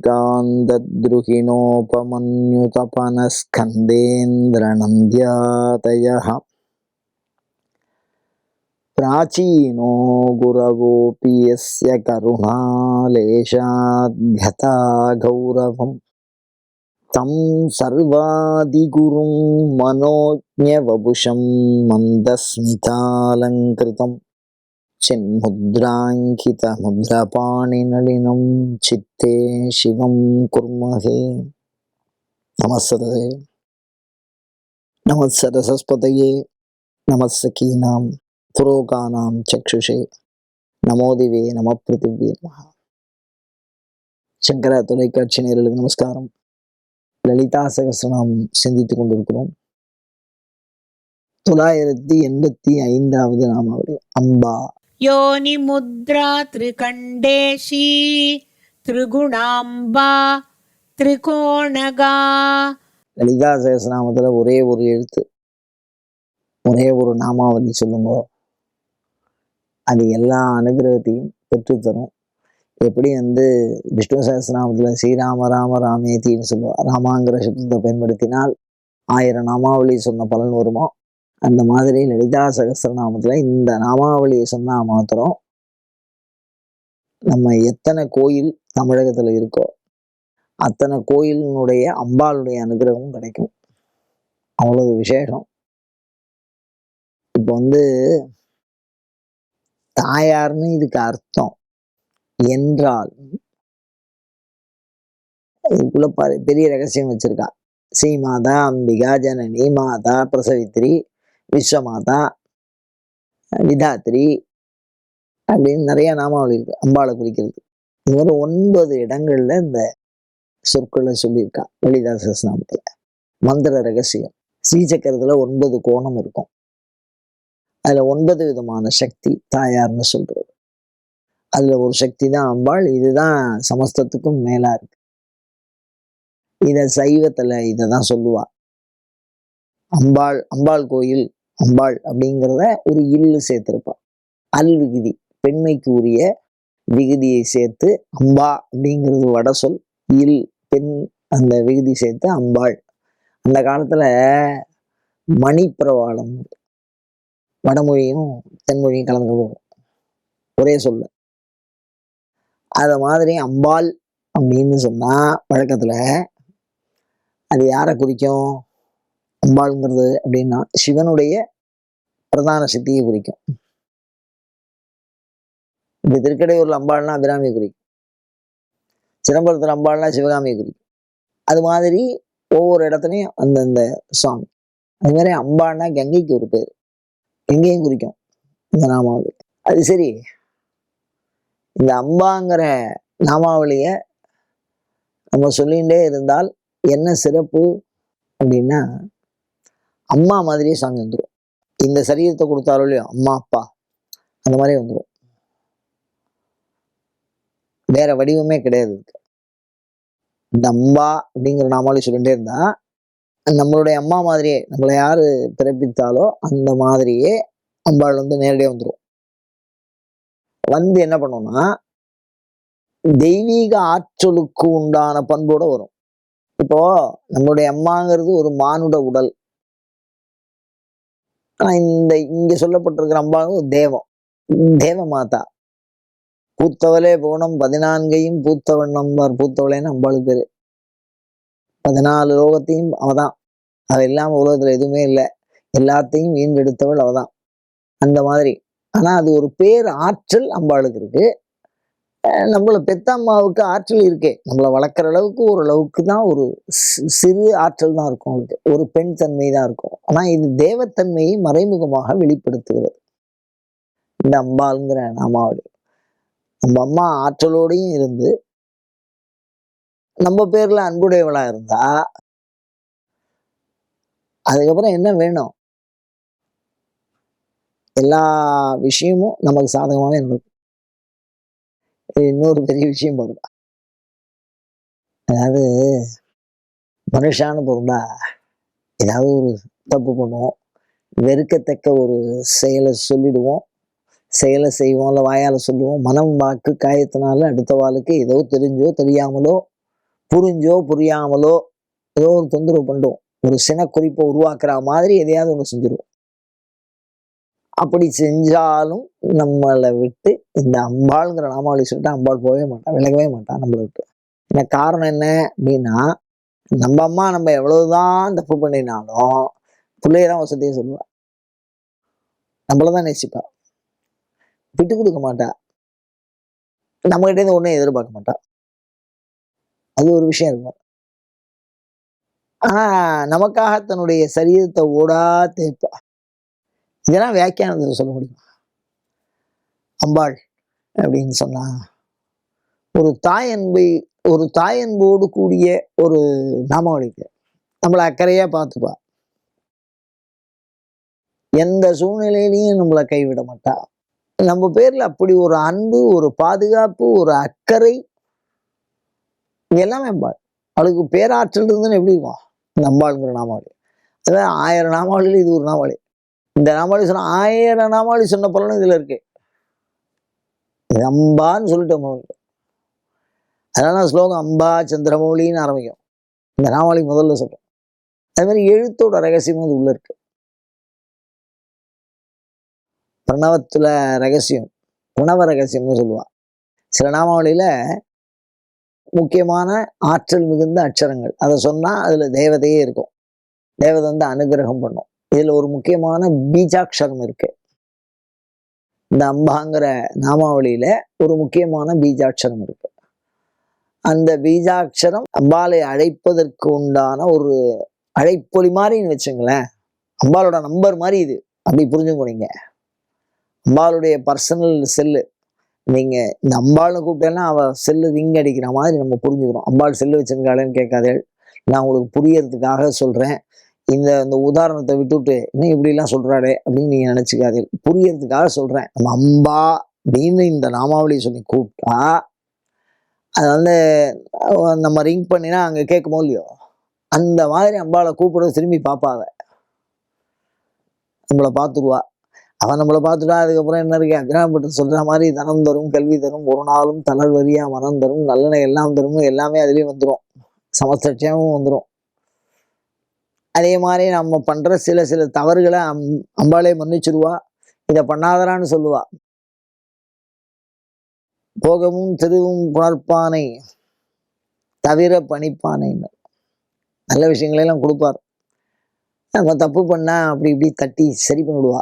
श्रीकान्तद्रुहिणोपमन्युतपनस्कन्देन्द्रनन्द्यातयः। प्राचीनो गुरवोऽपि यस्य करुणालेशाद्यथा गौरवम्। तं सर्वादिगुरुं मनोज्ञवपुषं मन्दस्मितालङ्कृतं चिन्मुद्राङ्कितमुद्रपाणिनलिनं चित्ते शिवं कुर्महे नमस्सदे नमस्सरसस्पतये नमस्सखीनां पुरोगानां चक्षुषे நமோதிவே நம பிருத்திவே நம சங்கர தொலைக்காட்சி நேயர்களுக்கு நமஸ்காரம் லலிதா சகஸ்ரநாமம் சிந்தித்துக் கொண்டிருக்கிறோம் தொள்ளாயிரத்தி எண்பத்தி ஐந்தாவது நாமாவளி அம்பா योनिमुद्रा त्रिकण्डेशी त्रिगुणाम्बा त्रिकोणगा லலிதா சகஸ்ரநாமத்துல ஒரே ஒரு எழுத்து ஒரே ஒரு நாமாவளி சொல்லுங்க அது எல்லா அனுகிரகத்தையும் பெற்றுத்தரும் எப்படி வந்து விஷ்ணு சகஸ்ரநாமத்துல ஸ்ரீராம ராம ராமேத்தின்னு சொல்லுவோம் ராமாங்கிற சப்தத்தை பயன்படுத்தினால் ஆயிரம் நாமாவளி சொன்ன பலன் வருமோ அந்த மாதிரி லலிதா சகசிரநாமத்தில் இந்த நாமாவளியை சொன்னா மாத்திரம் நம்ம எத்தனை கோயில் தமிழகத்துல இருக்கோ அத்தனை கோயிலினுடைய அம்பாளுடைய அனுகிரகமும் கிடைக்கும். அவ்வளவு விசேஷம். இப்போ வந்து தாயார்னு இதுக்கு அர்த்தம். என்றால் இதுக்குள்ள பெரிய ரகசியம் வச்சிருக்கா. ஸ்ரீமாதா அம்பிகா ஜனனி மாதா பிரசவித்ரி விஸ்வமாதா விதாத்ரி அப்படின்னு நிறைய நாமாவளி இருக்கு. அம்பாளை குறிக்கிறது. இது மாதிரி ஒன்பது இடங்கள்ல இந்த சொற்களை சொல்லியிருக்கான் லலிதாசஸ் நாமத்துல. மந்திர ரகசியம். ஸ்ரீசக்கரத்துல ஒன்பது கோணம் இருக்கும். அதுல ஒன்பது விதமான சக்தி தாயார்னு சொல்றது. அதுல ஒரு சக்தி தான் அம்பாள். இதுதான் சமஸ்தத்துக்கும் மேலா இருக்கு. இத சைவத்துல இதை தான் சொல்லுவா. அம்பாள் அம்பாள் கோயில் அம்பாள் அப்படிங்கிறத ஒரு இல்லு சேர்த்திருப்பா. அல் விகுதி பெண்மைக்கு உரிய விகுதியை சேர்த்து அம்பா அப்படிங்கிறது வட சொல் இல் பெண் அந்த விகுதி சேர்த்து அம்பாள். அந்த காலத்துல மணிப்பிரவாளம் வடமொழியும் தென்மொழியும் கலந்து வரும் ஒரே சொல்லு. அத மாதிரி அம்பாள் அப்படின்னு சொன்னா வழக்கத்துல அது யாரை குறிக்கும்? அம்பாளுங்கிறது அப்படின்னா சிவனுடைய பிரதான சக்தியை குறிக்கும். இப்ப திருக்கடையூர்ல அம்பாள்னா அபிராமியை குறிக்கும். சிதம்பரத்துல அம்பாள்னா சிவகாமியை குறிக்கும். அது மாதிரி ஒவ்வொரு இடத்துலையும் அந்தந்த சுவாமி. அது மாதிரி அம்பாள்னா கங்கைக்கு ஒரு பேர். எங்கேயும் குறிக்கும் இந்த நாமாவளி. அது சரி. இந்த அம்பாங்கிற நாமாவளிய நம்ம சொல்லிகிட்டே இருந்தால் என்ன சிறப்பு அப்படின்னா அம்மா மாதிரியே சாமி வந்துடும் இந்த சரீரத்தை கொடுத்தாலும் இல்லையோ அம்மா அப்பா அந்த மாதிரி வந்துடும் வேற வடிவமே கிடையாது இருக்கு இந்த அம்பா அப்படிங்கிற நாமாவளி சொல்லிட்டே இருந்தா நம்மளுடைய அம்மா மாதிரியே நம்மளை யாரு பிறப்பித்தாலோ அந்த மாதிரியே அம்பாள் வந்து நேரடியாக வந்துடும் வந்து என்ன பண்ணும்னா தெய்வீக ஆற்றலுக்கு உண்டான பண்போட வரும். இப்போ நம்மளுடைய அம்மாங்கிறது ஒரு மானுட உடல். ஆனா இந்த இங்க சொல்லப்பட்டிருக்கிற அம்பாவும் தேவம். தேவ மாதா. பூத்தவளே போனம் பதினான்கையும் பூத்தவன் நம்பார். பூத்தவளேன்னு அம்பாளுக்கு பேரு. பதினாலு லோகத்தையும் அவதான். அது இல்லாம உலகத்துல எதுவுமே இல்லை. எல்லாத்தையும் ஈண்டெடுத்தவள் அவதான். அந்த மாதிரி. ஆனா அது ஒரு பேர் ஆற்றல் அம்பாளுக்கு இருக்கு. நம்மள பெத்த அம்மாவுக்கு ஆற்றல் இருக்கே. நம்மளை வளர்க்குற அளவுக்கு ஓரளவுக்கு தான் ஒரு சிறு ஆற்றல் தான் இருக்கும் அவளுக்கு. ஒரு பெண் தன்மை தான் இருக்கும். ஆனா இது தேவத்தன்மையை மறைமுகமாக வெளிப்படுத்துகிறது. இந்த அம்பாளுங்கிற நாமாவளி நம்ம அம்மா ஆற்றலோடையும் இருந்து நம்ம பேர்ல அன்புடையவளாக இருந்தா அதுக்கப்புறம் என்ன வேணும்? எல்லா விஷயமும் நமக்கு சாதகமாகவே நடக்கும். இன்னொரு பெரிய விஷயம் பாருங்க. அதாவது மனுஷான பொருந்தா ஏதாவது ஒரு தப்பு பண்ணுவோம். வெறுக்கத்தக்க ஒரு செயலை சொல்லிடுவோம். செயலை செய்வோம் இல்லை வாயால் சொல்லுவோம். மனம் வாக்கு காயத்தினால அடுத்த வாளுக்கு ஏதோ தெரிஞ்சோ தெரியாமலோ புரிஞ்சோ புரியாமலோ ஏதோ ஒரு தொந்தரவு பண்ணுவோம் ஒரு சினக்குறிப்பை உருவாக்குற மாதிரி எதையாவது ஒன்று செஞ்சிருவோம். அப்படி செஞ்சாலும் நம்மளை விட்டு இந்த அம்பாளுங்கிற நாமாவளி சொல்லிட்டு அம்பாள் போகவே மாட்டான் விலகவே மாட்டான் நம்மளை விட்டு. என்ன காரணம் என்ன அப்படின்னா நம்ம அம்மா நம்ம எவ்வளவுதான் தப்பு பண்ணினாலும் பிள்ளைய தான் வசதியை சொல்லுவா. நம்மள தான் நேசிப்பா. விட்டு கொடுக்க மாட்டா. நம்மகிட்ட இருந்து ஒன்றும் எதிர்பார்க்க மாட்டா. அது ஒரு விஷயம் இருக்கும். ஆனா நமக்காக தன்னுடைய சரீரத்தை ஓடா தேய்ப்பா. இதெல்லாம் வியாக்கியானத்தில் சொல்ல முடியும்? அம்பாள் அப்படின்னு சொன்னா ஒரு தாய் அன்பை ஒரு தாய் அன்போடு கூடிய ஒரு நாமாவளிக்கு நம்மளை அக்கறையா பார்த்துப்பா. எந்த சூழ்நிலையிலையும் நம்மளை கைவிட மாட்டா. நம்ம பேர்ல அப்படி ஒரு அன்பு ஒரு பாதுகாப்பு ஒரு அக்கறை எல்லாமே அம்பாள். அவளுக்கு பேராற்றல் இருந்துன்னு எப்படி இருக்கும்? இந்த அம்பாளுங்கிற நாமாவளி. அதான் ஆயிரம் நாமாவளியில் இது ஒரு நாமாவளி. இந்த நாமாவளி சொன்ன ஆயிரம் நாமாவளி சொன்ன பலனும் இதுல இருக்கு. அம்பான்னு அம்பான்னு சொல்லிட்டோம் அதனால ஸ்லோகம் அம்பா சந்திரமௌலின்னு ஆரம்பிக்கும். இந்த நாமாவளி முதல்ல சொல்றோம். அது மாதிரி எழுத்தோட ரகசியமும் அது உள்ள இருக்கு. பிரணவத்துல ரகசியம் பிரணவ ரகசியம்னு சொல்லுவான். சில நாமாவளியில முக்கியமான ஆற்றல் மிகுந்த அட்சரங்கள் அதை சொன்னா அதுல தேவதையே இருக்கும். தேவதை வந்து அனுகிரகம் பண்ணும். இதுல ஒரு முக்கியமான பீஜாட்சரம் இருக்கு. இந்த அம்பாங்கிற நாமாவளியில ஒரு முக்கியமான பீஜாட்சரம் இருக்கு. அந்த பீஜாட்சரம் அம்பாலை அழைப்பதற்கு உண்டான ஒரு அழைப்பொலி மாதிரின்னு வச்சுங்களேன். அம்பாலோட நம்பர் மாதிரி இது. அப்படி புரிஞ்சுங்க நீங்க. அம்பாளுடைய பர்சனல் செல்லு. நீங்க இந்த அம்பாள்னு கூப்பிட்டேன்னா அவ செல்லு ரிங் அடிக்கிற மாதிரி நம்ம புரிஞ்சுக்கிறோம். அம்பாள் செல்லு வச்சிருக்காளேன்னு கேட்காதே. நான் உங்களுக்கு புரியறதுக்காக சொல்றேன். இந்த இந்த உதாரணத்தை விட்டுட்டு இன்னும் இப்படிலாம் சொல்றாளே அப்படின்னு நீங்கள் நினச்சிக்காதீர் புரியறதுக்காக சொல்றேன். நம்ம அம்பா அப்படின்னு இந்த நாமாவளி சொல்லி கூப்பிட்டா அது வந்து நம்ம ரிங் பண்ணினா அங்க கேட்குமோ இல்லையோ? அந்த மாதிரி அம்பாவை கூப்பிட திரும்பி பார்ப்பாவ நம்மளை பார்த்துருவா அவன் நம்மளை பார்த்துட்டா அதுக்கப்புறம் என்ன இருக்கு? அக்ராமப்பட்டு சொல்ற மாதிரி தனம் தரும் கல்வி தரும் ஒரு நாளும் தளர்வரியா மனம் தரும் நல்லெண்ணெய் எல்லாம் தரும் எல்லாமே அதுலயும் வந்துடும் சமஸ்தட்சமும் வந்துடும் அதே மாதிரி நம்ம பண்ற சில சில தவறுகளை அம் அம்பாலே மன்னிச்சிடுவா இதை பண்ணாதரான்னு சொல்லுவா. போகமும் திருவும் புணர்ப்பானை தவிர பணிப்பானைன்னு. நல்ல விஷயங்களெல்லாம் கொடுப்பார். நம்ம தப்பு பண்ணா அப்படி இப்படி தட்டி சரி பண்ணிவிடுவா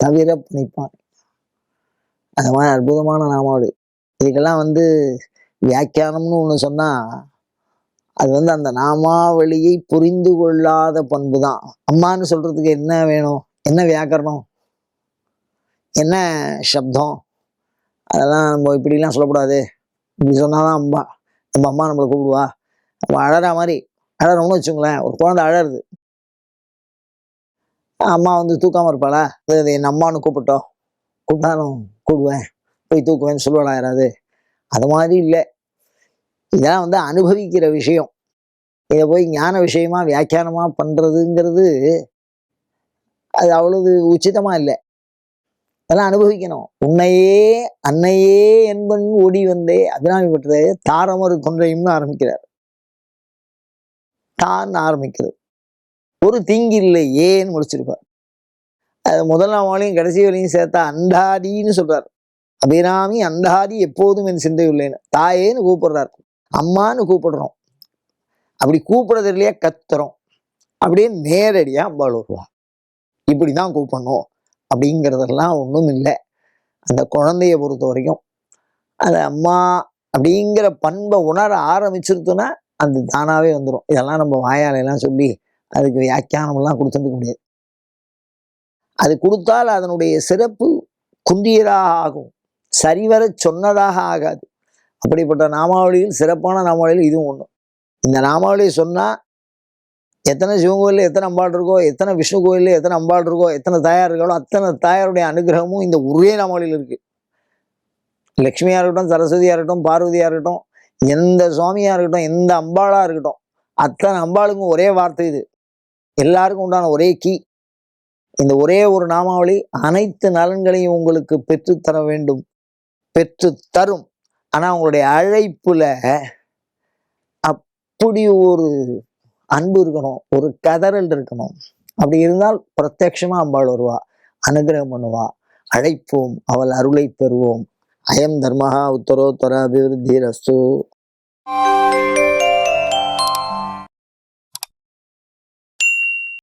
தவிர பணிப்பான். அந்த மாதிரி அற்புதமான நாமாவளி இதுக்கெல்லாம் வந்து வியாக்கியானம்னு ஒன்று சொன்னா அது வந்து அந்த நாமாவளியை புரிந்து கொள்ளாத பண்பு தான் அம்மான்னு சொல்றதுக்கு என்ன வேணும்? என்ன வியாக்கரணம்? என்ன சப்தம்? அதெல்லாம் நம்ம இப்படிலாம் சொல்லக்கூடாது. இப்படி சொன்னாதான் அம்மா நம்ம அம்மா நம்மளை கூப்பிடுவா. நம்ம அழற மாதிரி அழறோம்னு வச்சுங்களேன் ஒரு குழந்தை அழறுது. அம்மா வந்து தூக்காம இருப்பாளா? அது என் அம்மான்னு கூப்பிட்டோம். கூப்பிட்டாலும் கூப்பிடுவேன். போய் தூக்குவேன்னு சொல்லுவாளா யாராவது? அது மாதிரி இல்லை. இதெல்லாம் வந்து அனுபவிக்கிற விஷயம். இதை போய் ஞான விஷயமா வியாக்கியானமா பண்றதுங்கிறது அது அவ்வளவு உச்சிதமா இல்லை. அதெல்லாம் அனுபவிக்கணும். உன்னையே அன்னையே என்பன் ஓடி வந்தே அபிராமி பெற்றது தாரமறு கொன்றையும்னு ஆரம்பிக்கிறார். தான் ஆரம்பிக்கிறது. ஒரு தீங்கு இல்லை ஏன்னு முடிச்சிருப்பார். அது முதல் நாமாலையும் கடைசி வரையும் சேர்த்தா அண்டாடின்னு சொல்றார். அபிராமி அண்டாடி எப்போதும் என் சிந்தை உள்ளேன்னு தாயேன்னு கூப்பிடுறார். அம்மான்னு கூப்பிடுறோம். அப்படி கூப்பிடுறதுலையே கத்துறோம். அப்படியே நேரடியா அம்பாள் வருவா. இப்படிதான் கூப்பிடணும். அப்படிங்கிறதெல்லாம் ஒன்றும் இல்லை. அந்த குழந்தைய பொறுத்த வரைக்கும் அது அம்மா அப்படிங்கிற பண்பை உணர ஆரம்பிச்சிருத்தோன்னா அது தானாகவே வந்துடும் இதெல்லாம் நம்ம வாயாலையெல்லாம் சொல்லி அதுக்கு வியாக்கியானம்லாம் கொடுத்துட்டு முடியாது. அது கொடுத்தால் அதனுடைய சிறப்பு குந்தியதாக ஆகும். சரிவர சொன்னதாக ஆகாது. அப்படிப்பட்ட நாமாவளியில் சிறப்பான நாமாவளியில் இதுவும் ஒன்று இந்த நாமாவளியை சொன்னால் எத்தனை சிவன் கோயிலில் எத்தனை அம்பாள் இருக்கோ எத்தனை விஷ்ணு கோயிலில் எத்தனை அம்பாள் இருக்கோ எத்தனை தாயார் இருக்காளோ அத்தனை தாயாருடைய அனுகிரகமும் இந்த ஒரே நாமாவளியில் இருக்கு. லக்ஷ்மியாக இருக்கட்டும் சரஸ்வதியாக இருக்கட்டும் பார்வதியாக இருக்கட்டும் எந்த சுவாமியாக இருக்கட்டும் எந்த அம்பாளாக இருக்கட்டும் அத்தனை அம்பாளுக்கும் ஒரே வார்த்தை இது. எல்லாருக்கும் உண்டான ஒரே கீ. இந்த ஒரே ஒரு நாமாவளி அனைத்து நலன்களையும் உங்களுக்கு பெற்றுத்தர வேண்டும். பெற்று தரும் ஆனால் அவங்களுடைய அழைப்பில் அப்படி ஒரு அன்பு இருக்கணும் ஒரு கதறல் இருக்கணும். அப்படி இருந்தால் பிரத்யட்சமாக அம்பாள் வருவா. அனுகிரகம் பண்ணுவா. அழைப்போம் அவள் அருளை பெறுவோம். அயம் தர்மஹா உத்தரோத்தர அபிவிருத்தி ரஸ்து